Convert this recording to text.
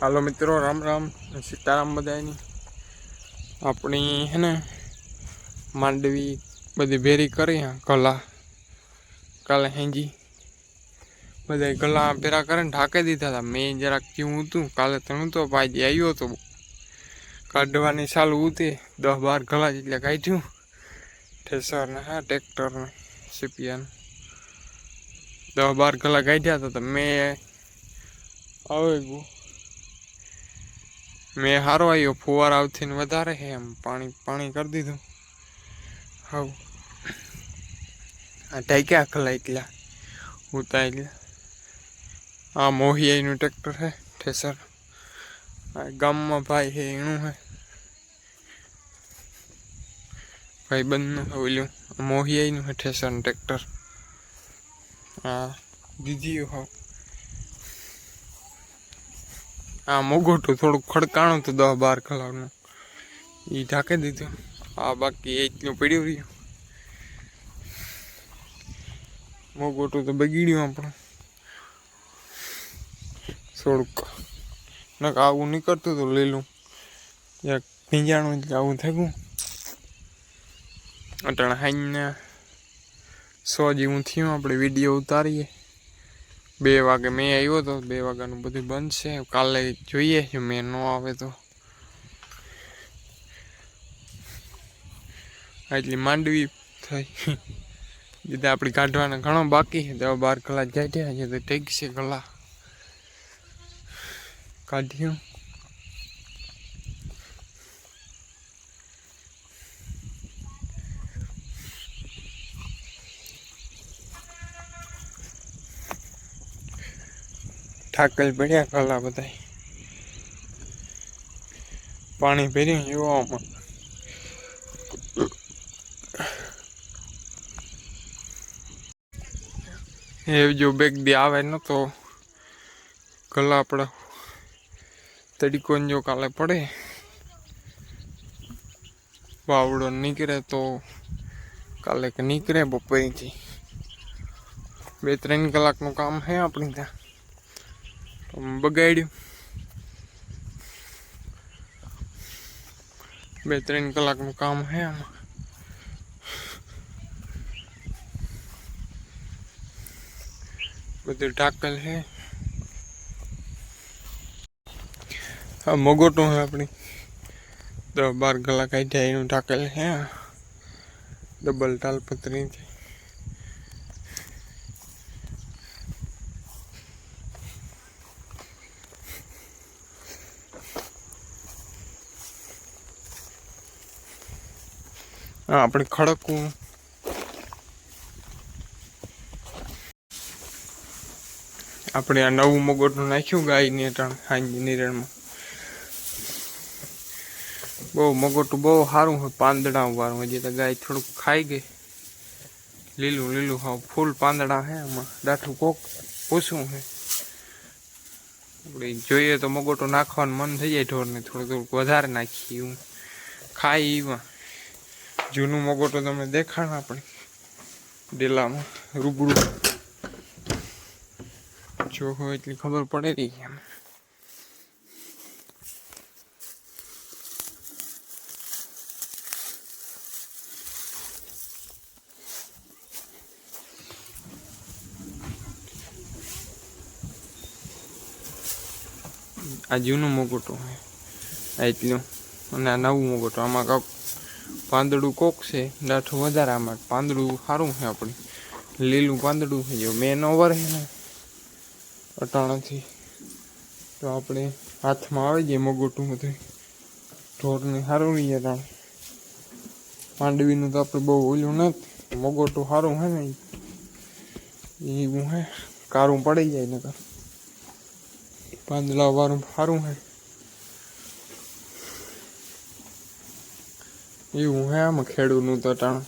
હાલો મિત્રો, રામ રામ સીતારામ બધાની આપણી હે ને માંડવી બધી ભેરી કરી હા, ગલા. કાલે હેંજી બધા ગલા ભેરા કરીને ઢાંકી દીધા હતા. મેં જરાક કેવું હતું, કાલે તો નહોતો ભાઈ આવ્યો હતો. કાઢવાની સાલું હતી, દસ બાર ગલા જેટલા કાઢ્યું. ઠેસરને હા, ટ્રેક્ટરને દસ બાર ગલા કાઢ્યા હતા તો મેં આવે ગયું મેં સારો આવ્યો ફુવારા આવતી ને વધારે છે એમ, પાણી પાણી કરી દીધું. હવ. આ ટાઈક્યા ખલા એટલા ઉતા એટલે આ મોહિયાઈનું ટ્રેક્ટર છે ઠેસર. આ ગામમાં ભાઈ હે, એનું છે ભાઈ બંધનું ઓલું, મોહિયાઈનું છે ઠેસરનું ટ્રેક્ટર. હા દીધી હોવ. આ મોગોટું થોડુંક ખડકાણું હતું દસ બાર કલાકનું. એ ઢાંકી દીધું. આ બાકી એટલું પડ્યું રહ્યું. મોગોટું તો બગીડ્યું આપણું થોડુંક. નક આવું નીકળતું હતું લીલું. જરાક ભીંજાણું એટલે આવું થયું. અટાણે હાઈને સો જેવું થયું. આપણે વીડિયો ઉતારીએ. બે વાગે મેં આવ્યો તો બે વાગ્યાનું બધું બંધ છે. કાલે જોઈએ, જો મેં ન આવે તો. એટલી માંડવી થઈ. દીધા આપણી કાઢવાના ઘણો બાકી દવા બાર કલાક જાય છે તો ટેકશે કલા કાઢ્યું. ઠાકલ પડ્યા કલા બધા પાણી ભર્યું જોવામાં એ જો બેગ દી આવે ન તો કલા આપણા તડીકો જો કાલે પડે. વાવડો નીકળે તો કાલે નીકળે બપોરેથી. બે ત્રણ કલાકનું કામ છે આપણી ત્યાં. બગાડ્યું બે ત્રણ કલાકનું કામ છે આમાં બધું ઢાકલ છે આ મગોટું છે આપણી દસ બાર કલાક કાઢ્યા એનું ઢાકલ છે ડબલ તાલપત્રી આપણે ખડકવું. આપણે આ નવું મગોટનું નાખ્યું ગાયની અટાણ હાંજી નિરણમાં બહુ મગોટું બહુ સારું હોય પાંદડા વાળું હજી તો ગાય થોડુંક ખાઈ ગઈ. લીલું લીલું હા ફૂલ પાંદડા હે આમાં. દાઠું કોક ઓછું હે. આપણે જોઈએ તો મગોટો નાખવાનું મન થઈ જાય ઢોરને થોડુંક થોડુંક વધારે નાખીએ હું ખાઈ એમાં જૂનું મગોટો તમને દેખાડ આપણે ડેલામાં રૂબરૂ. જો હોય એટલી ખબર પડે રહી એમ. આ જૂનું મોગોટું હોય એટલું. અને આ નવું મોગોટો, આમાં કાંક પાંદડું કોક છે દાઠું વધારે આમાં. પાંદડું સારું છે આપણે. લીલું પાંદડું છે, જો મેન ઓવર છે ને, અટાણાથી. તો આપણે હાથમાં આવી જઈએ મગોટું બધું. ઢોરને સારું નહીં અટાણ માંડવીનું તો આપણે બહુ ઓલું નથી. મગોટું સારું હે ને એવું હે કારું પડી જાય ને પાંદડા વારું સારું હે એવું હે આમાં ખેડૂતનું તો અટાણ